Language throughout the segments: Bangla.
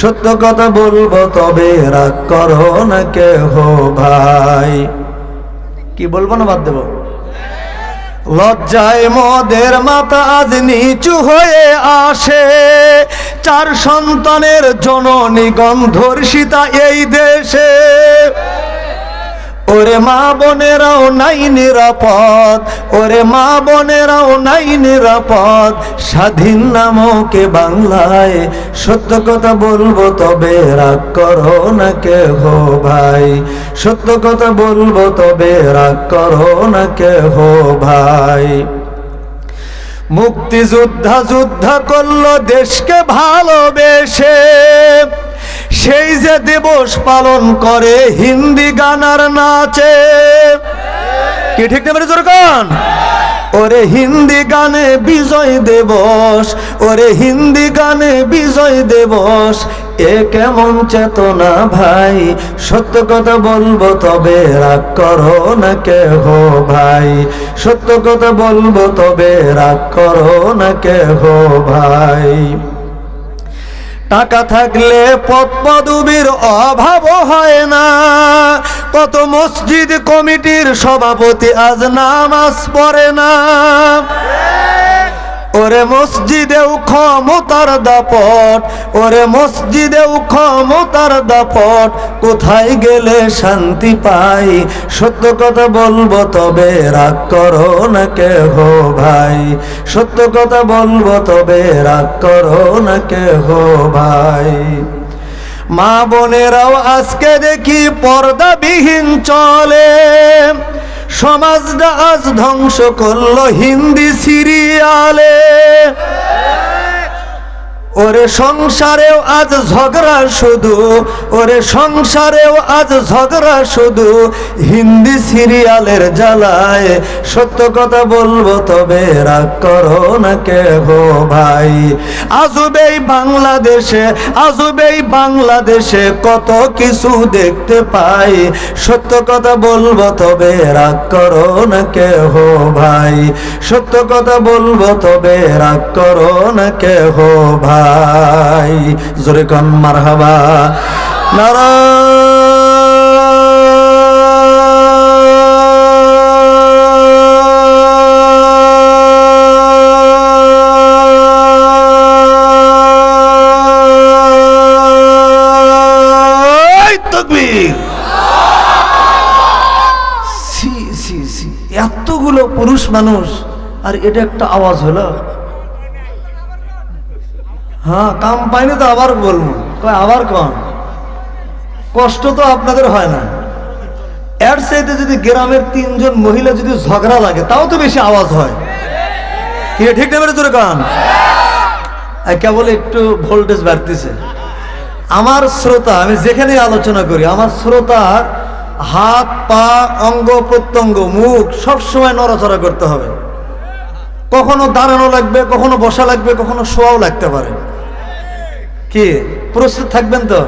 সত্য কথা বলব, তবে রাগ করো না কেহ ভাই। কি বলব না বাদ দেব? লজ্জায় মদের মাথা আজ নিচু হয়ে আসে। চার সন্তানের জননী গন্ধর্ষিতা এই দেশে। ওরে মা বোনেরাও নাই নিরাপদ, ওরে মা বোনেরাও নাই নিরাপদ, স্বাধীন নামকে বাংলায় সত্য কথা বলব তবে রাগ করো না কেহ ভাই, সত্য কথা বলব তবে রাগ করো না কেহ ভাই। মুক্তিযোদ্ধা যুদ্ধ করল দেশকে ভালোবেসে সেই যে দিবস পালন করে, হিন্দি গানার নাচে। কি ঠিক না বেড়ে জোরকান? ওরে হিন্দি গানে বিজয় দিবস, ওরে হিন্দি গানে বিজয় দিবস। এ কেমন চেতনা ভাই, সত্য কথা বলব তবে রাগ করো না কেহ ভাই। সত্য কথা বলব তবে রাগ করো না কেহ ভাই। টাকা থাকলে পদ পদবীর অভাব হয় না। কত মসজিদ কমিটির সভাপতি আজ নামাজ পড়ে না। ওরে মসজিদেও ক্ষমতার দাপট, ওরে মসজিদেও ক্ষমতার দাপট, কোথায় গেলে শান্তি পাই? সত্য কথা বলব তবে রাগ করো না কেহ ভাই। সত্য কথা বলব তবে রাগ করো না কেহ ভাই। মা বোনেরাও আজকে দেখি পর্দাবিহীন চলে। সমাজটা আজ ধ্বংস করল হিন্দি সিরিয়ালে। ওরে সংসারেও আজ ঝগড়া শুধু, ওরে সংসারেও আজ ঝগড়া শুধু। হিন্দি সিরিয়ালের জ্বালায় সত্য কথা বলব, তবে রাগ করো না কেহ ভাই। আজবেই বাংলাদেশে আজবেই বাংলাদেশে কত কিছু দেখতে পাই। সত্য কথা বলব, তবে রাগ করো না কেহ ভাই। সত্য কথা বলব, তবে রাগ করো না কেহ ভাই। জোরে কন মারহাবা। এতগুলো পুরুষ মানুষ আর এটা একটা আওয়াজ হলো। হ্যাঁ কাম পাইনি তো আবার বলব। কয়, আবার কম কষ্ট তো আপনাদের হয় না। এর চাইতে যদি গ্রামের তিনজন মহিলা যদি ঝগড়া লাগে, তাও তো বেশি আওয়াজ হয়। কি ঠিক নেবে তোর কান? কেবল একটু ভোল্টেজ বাড়তেছে। আমার শ্রোতা, আমি যেখানে আলোচনা করি, আমার শ্রোতার হাত, পা, অঙ্গ, প্রত্যঙ্গ, মুখ সব সময় নড়াচড়া করতে হবে। কখনো দাঁড়ানো লাগবে, কখনো বসা লাগবে, কখনো শোয়াও লাগতে পারে। কি প্রস্তুত থাকবেন তো?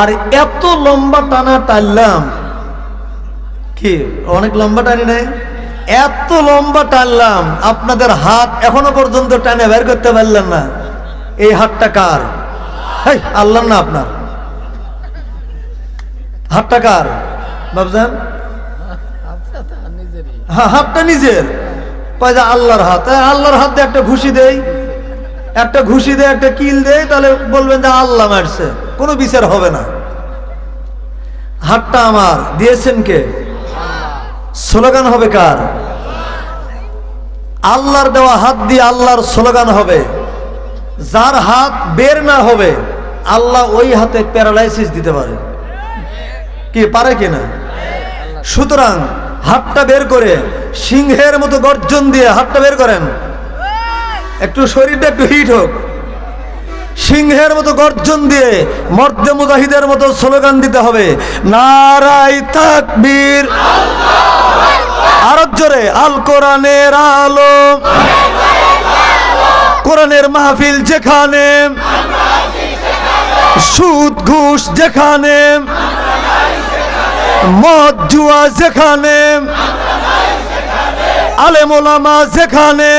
আর এত লম্বা টানা টানলাম। কি, অনেক লম্বা টানি নাই? এত লম্বা টানলাম, আপনাদের হাত এখনও পর্যন্ত টানে বের করতে পারলেন না। এই হাতটা কার? হেই আল্লাহ না আপনার। হাতটা কার? বাবজান হ্যাঁ হাতটা নিজের কয় যে আল্লাহর হাত। আল্লাহর হাত দিয়ে একটা ঘুষি দেই, একটা ঘুষি দেয় একটা কিল দেয় তাহলে বলবেন যে আল্লাহ মারছে। কোনো বিচার হবে না। হাতটা আমার। দিয়েছেন কে? স্লোগান হবে কার? আল্লাহর দেওয়া হাত দিয়ে আল্লাহর স্লোগান হবে। যার হাত বের না হবে, আল্লাহ ওই হাতে প্যারালাইসিস দিতে পারে। কি, পারে কিনা সুতরাং হাতটা বের করে, সিংহের মতো গর্জন দিয়ে হাতটা বের করেন। একটু শরীরটা একটু হিট হোক। সিংহের মতো গর্জন দিয়ে মর্দে মুজাহিদের মতো স্লোগান দিতে হবে। নারাই তাকবীর। আরও জোরে, আল কোরআনের আলো। কোরআনের মাহফিল যেখানে। সুদ, ঘুষ যেখানে। মদ জুয়া যেখানে আলেমোলামা যেখানে